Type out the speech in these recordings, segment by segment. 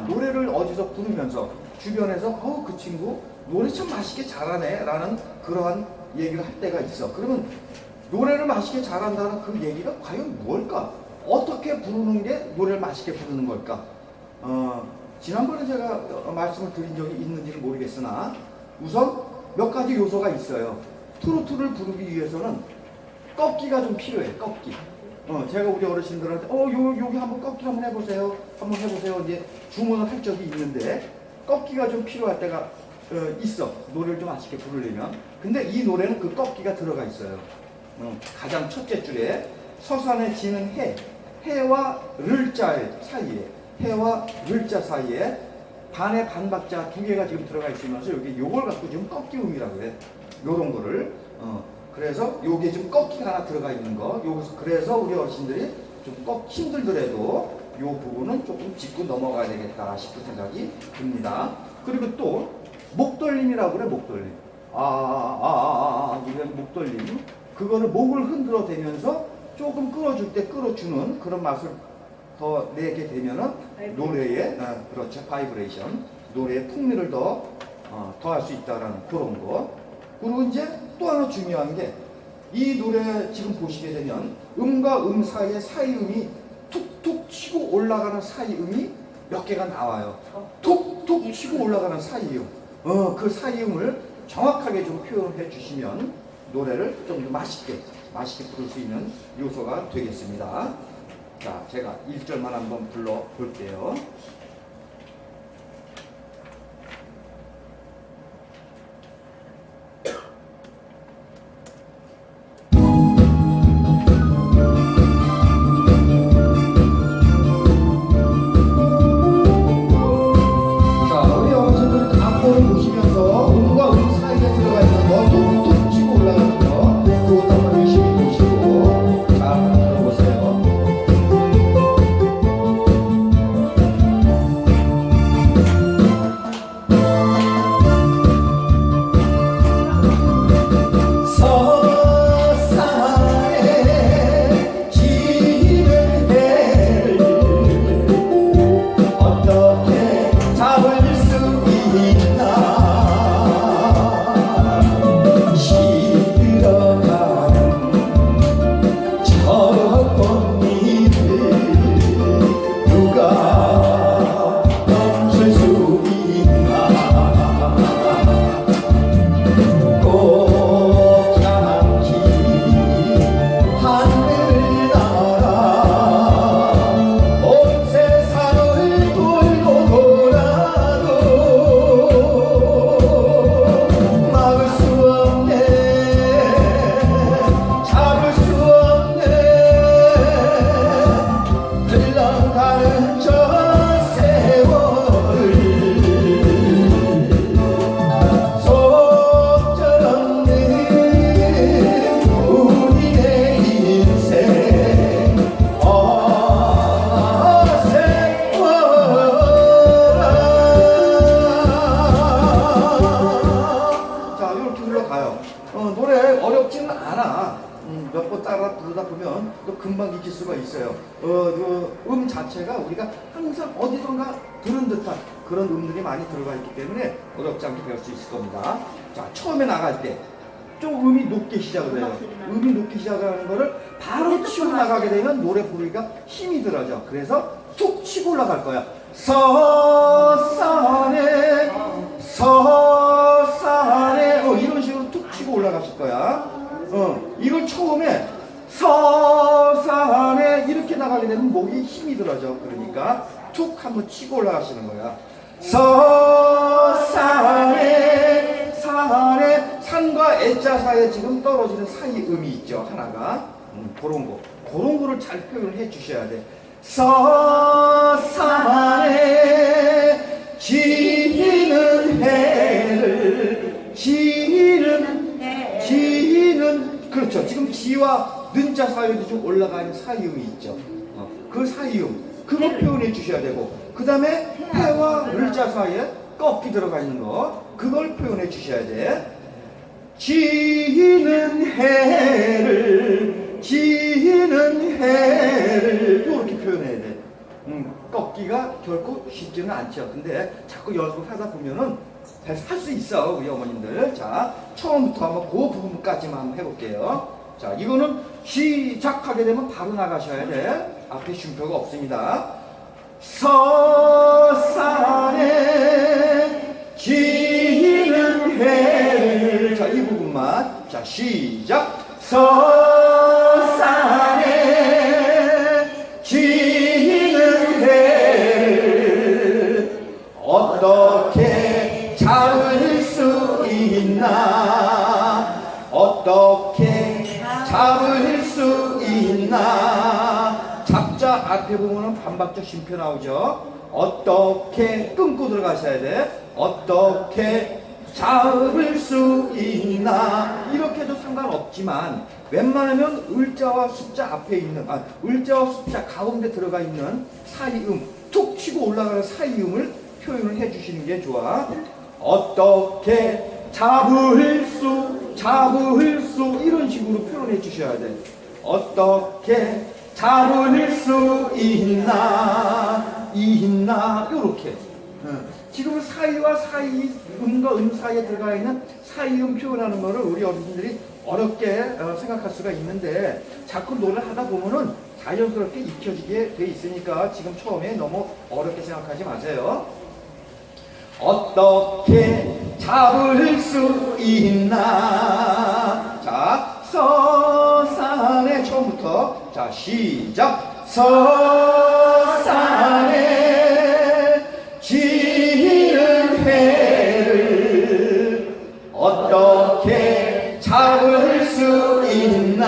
노래를 어디서 부르면서 주변에서 어 그 친구 노래 참 맛있게 잘하네 라는 그러한 얘기를 할 때가 있어. 그러면 노래를 맛있게 잘한다는 그 얘기가 과연 뭘까? 어떻게 부르는 게 노래를 맛있게 부르는 걸까? 어, 지난번에 제가 어, 말씀을 드린 적이 있는지는 모르겠으나 우선 몇 가지 요소가 있어요. 트로트를 부르기 위해서는 꺾기가 좀 필요해 꺾기 어, 제가 우리 어르신들한테 어, 요, 여기 한번 꺾기 한번 해보세요. 한번 해보세요. 이제 주문을 할 적이 있는데 꺾기가 좀 필요할 때가 어, 있어. 노래를 좀 맛있게 부르려면. 근데 이 노래는 그 꺾기가 들어가 있어요. 어, 가장 첫째 줄에 서산에 지는 해, 해와 를자 사이에, 해와 를자 사이에 반의 반박자 두 개가 지금 들어가 있으면서 여기 요걸 갖고 지금 꺾기음이라고 그래. 요런 거를. 어, 그래서 요게 좀 꺾기가 하나 들어가 있는 거. 여기서 그래서 우리 어르신들이 좀꺾 힘들더라도 요 부분은 조금 짚고 넘어가야 되겠다 싶은 생각이 듭니다. 그리고 또 목돌림이라고 그래 목돌림. 아, 아, 아, 아, 아, 이건 목돌림. 그거를 목을 흔들어 대면서 조금 끌어줄 때 끌어주는 그런 맛을 더 내게 되면은 노래에 어, 그렇죠 바이브레이션 노래의 풍미를 더 어, 더할 수 있다라는 그런 거. 그리고 이제 또 하나 중요한 게 이 노래 지금 보시게 되면 음과 음 사이에 사이음이 툭툭 치고 올라가는 사이음이 몇 개가 나와요. 툭툭 치고 올라가는 사이음. 어, 그 사이음을 정확하게 좀 표현해 주시면 노래를 좀 더 맛있게, 맛있게 부를 수 있는 요소가 되겠습니다. 자, 제가 1절만 한번 불러 볼게요. 들은 듯한 그런 음들이 많이 들어가 있기 때문에 어렵지 않게 배울 수 있을 겁니다 자 처음에 나갈 때 좀 음이 높게 시작을 해요. 음이 높게 시작하는 거를 바로 치고 나가게 되면 노래 부르기가 힘이 들어져. 그래서 툭 치고 올라갈 거야. 서산에 서산에 어, 이런 식으로 툭 치고 올라가실 거야. 어, 이걸 처음에 서산에 이렇게 나가게 되면 목이 힘이 들어져. 그러니까 툭 한번 치고 올라가시는 거야. 서산에 산에 산과 애자 사이에 지금 떨어지는 사이 음이 있죠 하나가. 음, 그런 거. 그런 거를 잘 표현을 해 주셔야 돼. 서산에 지는 해를 지는 지는 그렇죠. 지금 지와 는자 사이에도 좀 올라가 있는 사이음이 있죠. 어, 그 사이음 그거 표현해 주셔야 되고 그 다음에 해와 을자 사이에 꺾기 들어가 있는 거 그걸 표현해 주셔야 돼 지는 해를 지는 해를 이렇게 표현해야 돼 음, 꺾기가 결코 쉽지는 않죠. 근데 자꾸 연습하다 보면은 할수 있어 우리 어머님들. 자 처음부터 한번 그 부분까지만 한번 해볼게요. 자 이거는 시작하게 되면 바로 나가셔야 돼. 앞에 쉼표가 없습니다. 서산에 지는 해를. 자 이 부분만. 자 시작. 서산 앞에 보면은 반박자 쉼표 나오죠. 어떻게 끊고 들어가셔야 돼? 어떻게 잡을 수 있나? 이렇게도 상관없지만 웬만하면 을자와 숫자 앞에 있는 아 을자와 숫자 가운데 들어가 있는 사이음 툭 치고 올라가는 사이음을 표현을 해주시는 게 좋아. 어떻게 잡을 수 잡을 수 이런 식으로 표현해 주셔야 돼. 어떻게 잡을 수 있나 있나 요렇게 응. 지금 사이와 사이 음과 음 사이에 들어가 있는 사이음 표현하는 거를 우리 어르신들이 어렵게 어, 생각할 수가 있는데 자꾸 노래를 하다 보면은 자연스럽게 익혀지게 돼 있으니까 지금 처음에 너무 어렵게 생각하지 마세요. 어떻게 잡을 수 있나? 자, 서산에 처음부터 자 시작. 서산에 지는 해를 어떻게 잡을 수 있나?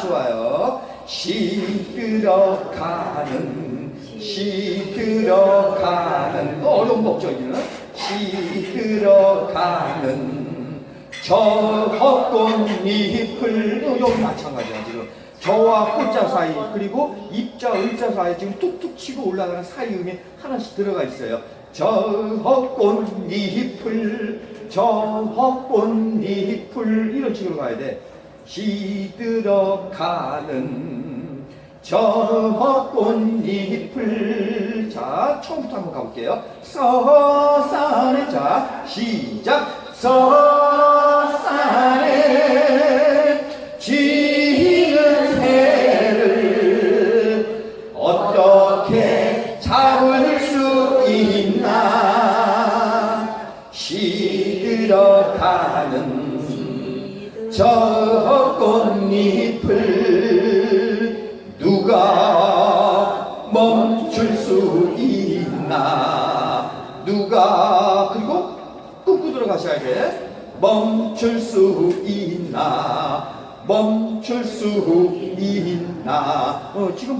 좋아요. 시들어가는 시들어가는 어, 어려운 거 없죠 여기는 시들어가는 저 헛꽃잎을 어, 여기 마찬가지야 지금. 저와 꽃자 사이 그리고 입자 을자 사이 지금 툭툭 치고 올라가는 사이 음이 하나씩 들어가 있어요. 저 헛꽃잎을 저 헛꽃잎을 이런 식으로 가야 돼. 시들어가는 저 꽃잎을. 자 처음부터 한번 가볼게요. 서산에 자 시작. 서 산에 지는 해를 어떻게 잡을 수 있나? 시들어가는 저 꽃잎을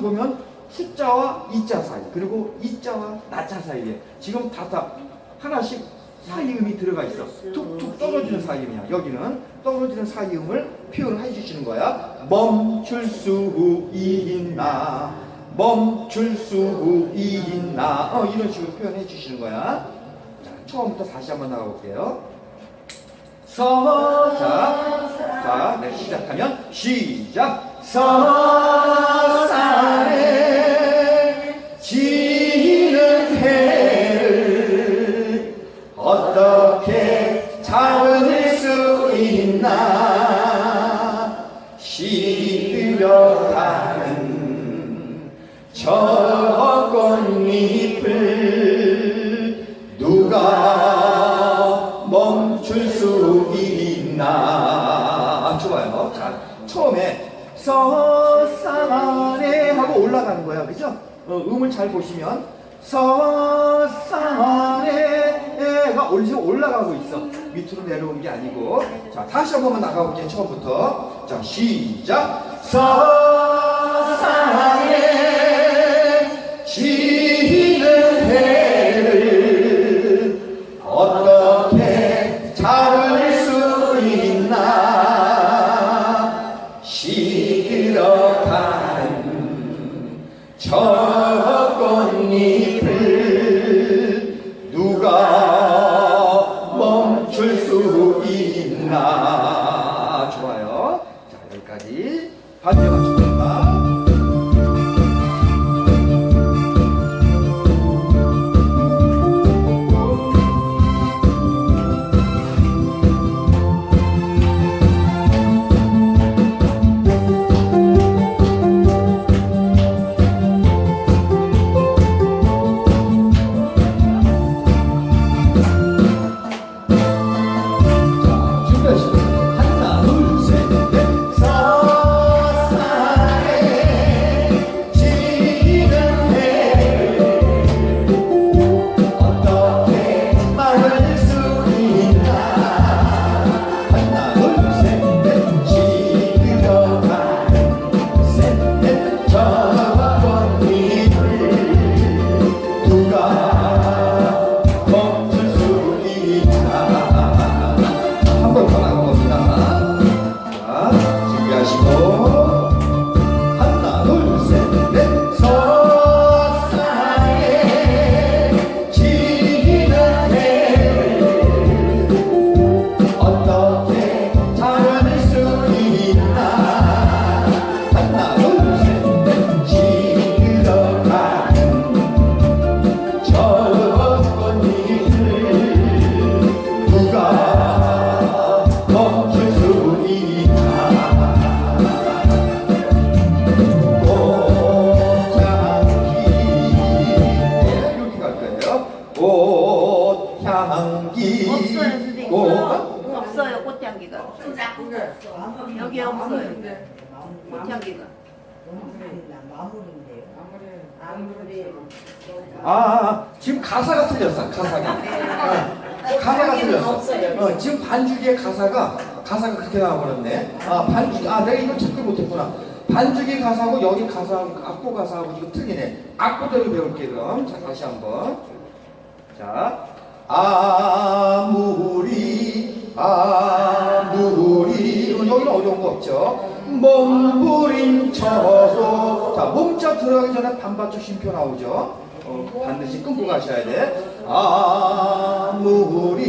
보면 숫자와 이자 사이 그리고 이자와 나자 사이에 지금 다다 하나씩 사이음이 들어가 있어. 툭툭 떨어지는 사이음이야. 여기는 떨어지는 사이음을 표현해 주시는 거야. 멈출 수 있나? 멈출 수 있나? 어, 이런 식으로 표현해 주시는 거야. 자, 처음부터 다시 한번 나가볼게요. 서, 자, 자, 네, 시작하면 시작. 서 나가볼게요 처음부터. 자 시작. 서산에 지 가사가 그렇게 나와버렸네. 아, 반주. 아, 내가 이걸 체크 못했구나. 반주기 가사하고 여기 가사하고 악보 가사하고 지금 틀리네. 악보대로 배울게 그럼. 자, 다시 한 번. 자, 아무리 아무리 여기는 어려운 거 없죠. 몸부림쳐도 자 몸자 들어가기 전에 반박자 쉼표 나오죠. 어, 반드시 끊고 가셔야 돼. 아무리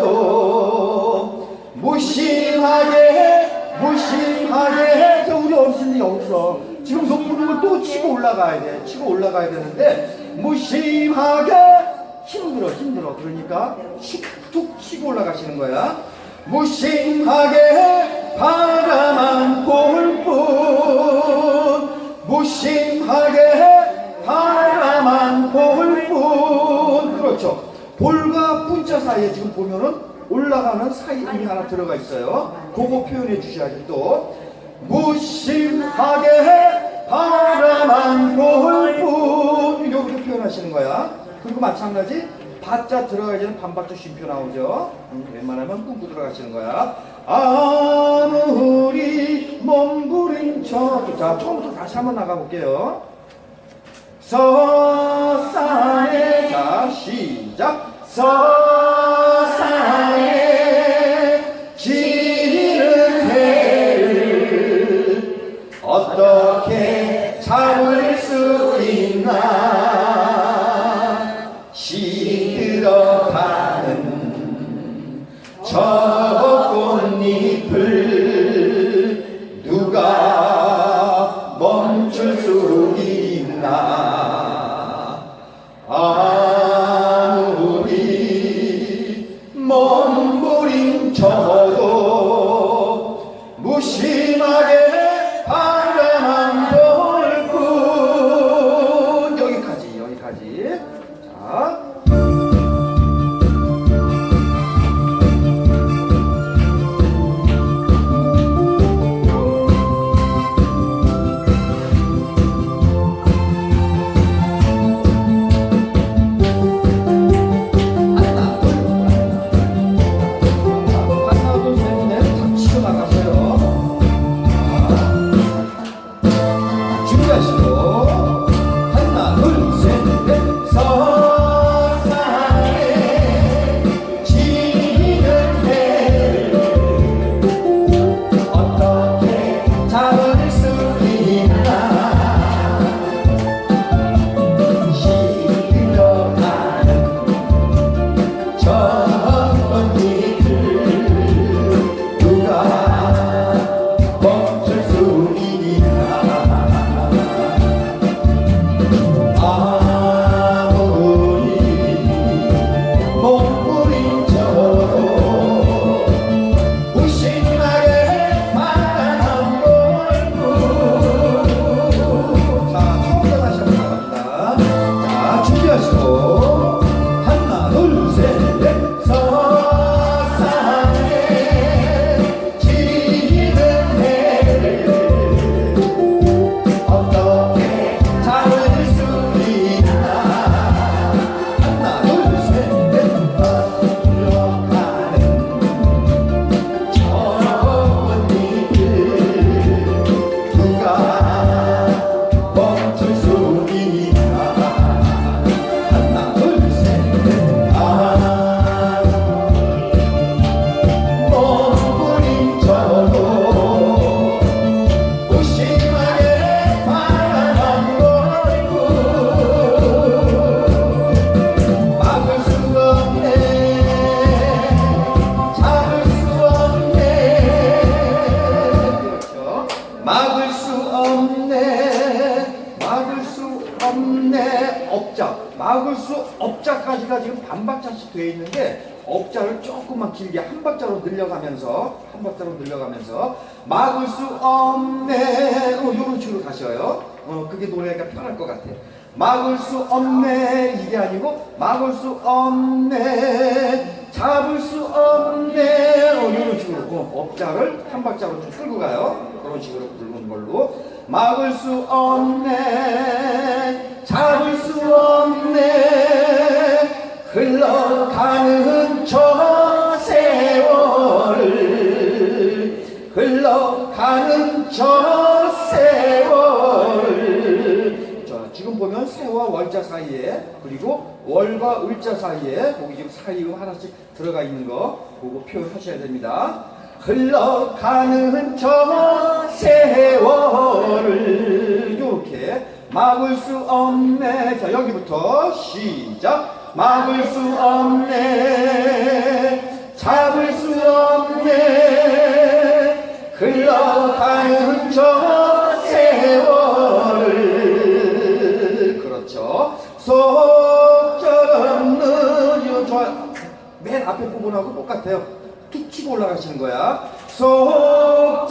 몸부림쳐도 무심하게 무심하게 저 우리 어르신들이 여기서 지금 높은 걸또 치고 올라가야 돼. 치고 올라가야 되는데 무심하게 힘들어 힘들어. 그러니까 툭툭 치고 올라가시는 거야. 무심하게 바라 볼과 pun자 사이에 지금 보면은 올라가는 사이 음이 하나 들어가 있어요. 그거 표현해 주셔야지 또 무심하게 바라만 볼 뿐. 이렇게 표현하시는 거야. 그리고 마찬가지 바자 들어가기 전에 반박자 쉼표 나오죠. 음, 웬만하면 끊고 들어가시는 거야. 아무리 몸부림쳐. 자, 처음부터 다시 한번 나가볼게요. 서산에 자 시작 서산에 지는 해를 어떻게 잡을 수 있나 늘려가면서 한 박자로 늘려가면서 막을 수 없네. 어, 이런 식으로 가셔요. 어, 그게 노래가 편할 것 같아. 막을 수 없네. 이게 아니고 막을 수 없네. 잡을 수 없네. 어, 이런 식으로 어, 업자를 한 박자로 좀 끌고 가요. 그런 식으로 부르는 걸로. 막을 수 없네. 잡을 수 없네. 흘러가는 저 가는 저 세월을 자, 지금 보면 새와 월자 사이에 그리고 월과 을자 사이에 거기 지금 사이음 하나씩 들어가 있는 거 보고 표현하셔야 됩니다. 흘러가는 저 세월을 이렇게 막을 수 없네. 자 여기부터 시작. 막을 수 없네. 잡을 수 없네. 흘러가는 저 세월을 그렇죠. 속절없는 이거 좋아요. 맨 앞에 부분하고 똑같아요. 툭 치고 올라가시는 거야. 속절없는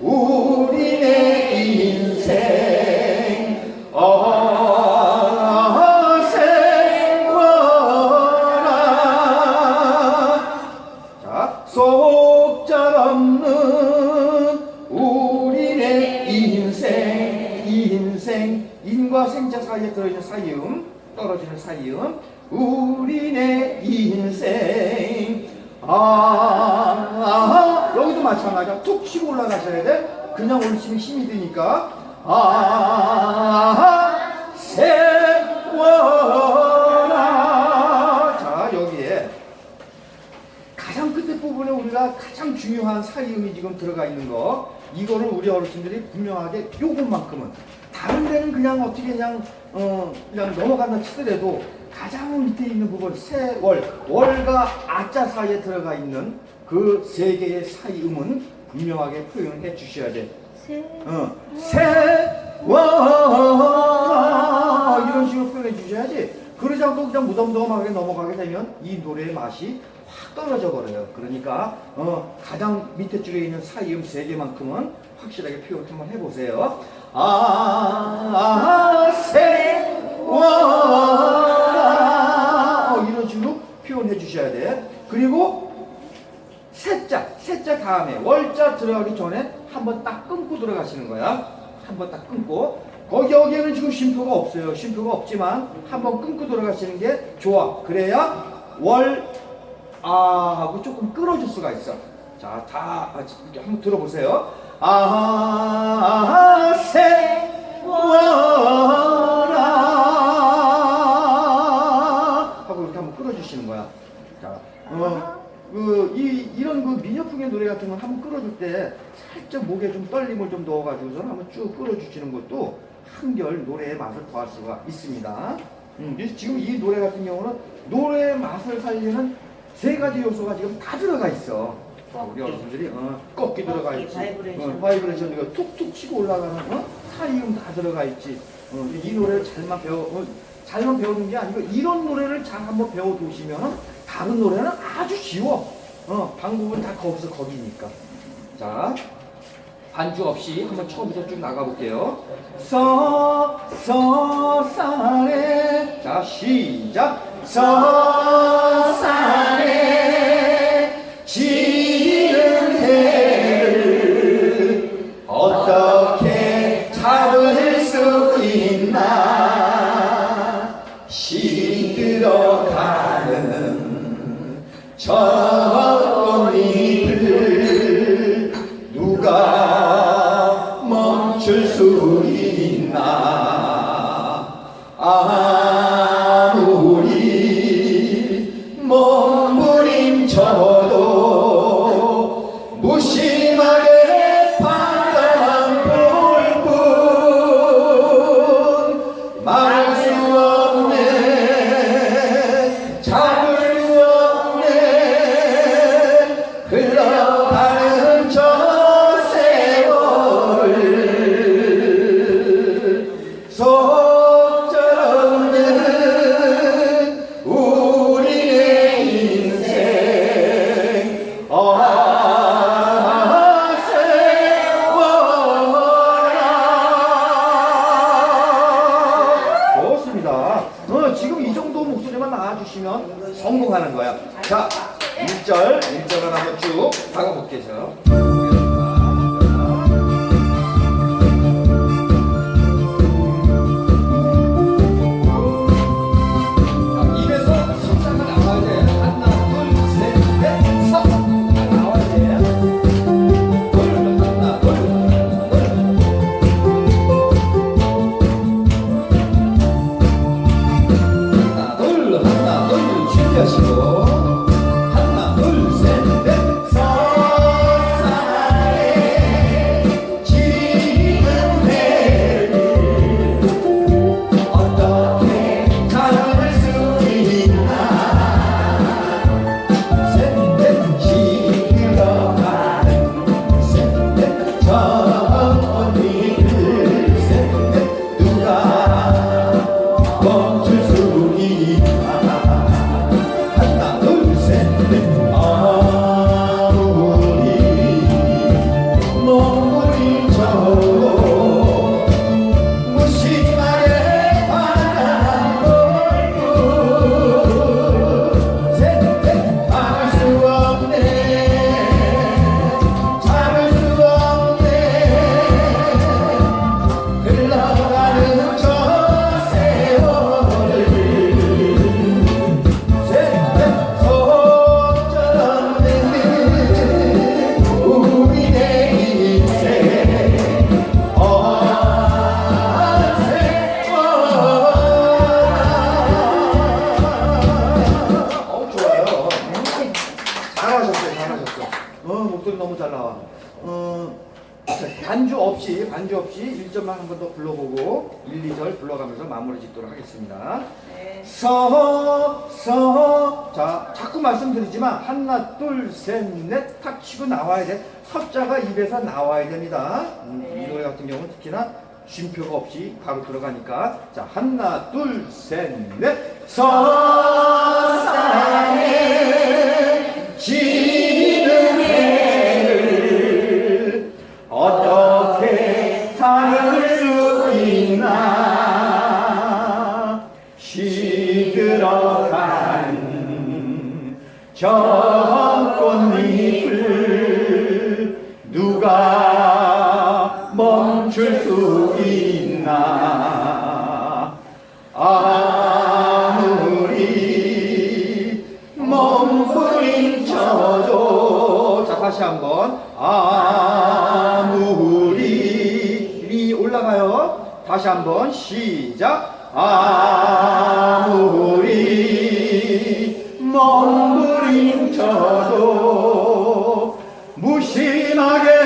우 마찬가지야. 툭 치고 올라가셔야 돼. 그냥 올리시면 힘이 드니까. 아, 세워라. 자, 여기에 가장 끝에 부분에 우리가 가장 중요한 사이음이 지금 들어가 있는 거 이거를 우리 어르신들이 분명하게 요것만큼은 다른 데는 그냥 어떻게 그냥 어 그냥 넘어간다 치더라도 가장 밑에 있는 부분 세월 월과 아자 사이에 들어가 있는 그 세 개의 사이 음은 분명하게 표현해 주셔야 돼. 세. 어, 세월 이런 식으로 표현해 주셔야지 그러지 않고 그냥 무덤덤하게 넘어가게 되면 이 노래의 맛이 확 떨어져 버려요. 그러니까 어, 가장 밑에 줄에 있는 사이음 세 개만큼은 확실하게 표현 한번 해보세요. 아, 세월아 어, 이런 식으로 표현해 주셔야 돼. 그리고 세자 다음에 월자 들어가기 전에 한번 딱 끊고 들어가시는 거야. 한번 딱 끊고. 거기 여기에는 지금 쉼표가 없어요. 쉼표가 없지만 한번 끊고 들어가시는 게 좋아. 그래야 월, 아 하고 조금 끌어줄 수가 있어. 자, 다 한번 들어보세요. 아, 세워 노래 같은 건 한번 끌어줄 때 살짝 목에 좀 떨림을 좀 넣어가지고서 한번 쭉 끌어주시는 것도 한결 노래의 맛을 더할 수가 있습니다. 음, 지금 이 노래 같은 경우는 노래의 맛을 살리는 세 가지 요소가 지금 다 들어가 있어. 우리 어르신들이 어, 꺾기 들어가 꺾기, 있지, 바이브레이션. 어, 바이브레이션 이거 툭툭 치고 올라가는 어? 사이음 다 들어가 있지. 어, 이 노래를 잘만 배워, 어, 잘만 배우는 게 아니고 이런 노래를 잘 한번 배워두시면 다른 노래는 아주 쉬워. 어, 방법은 다 거기서 거기니까. 자, 반주 없이 한번 처음부터 쭉 나가볼게요. 서, 서, 사래. 자, 시작. 서, 사래. Oh. 넷 탁 치고 나와야 돼. 석자가 입에서 나와야 됩니다. 음, 네. 이 노래 같은 경우는 특히나 쉼표가 없이 바로 들어가니까. 자, 하나, 둘, 셋, 넷. 서산에 네. 지 올라가요. 다시 한번 시작. 아, 아무리 몸부림쳐도 무심하게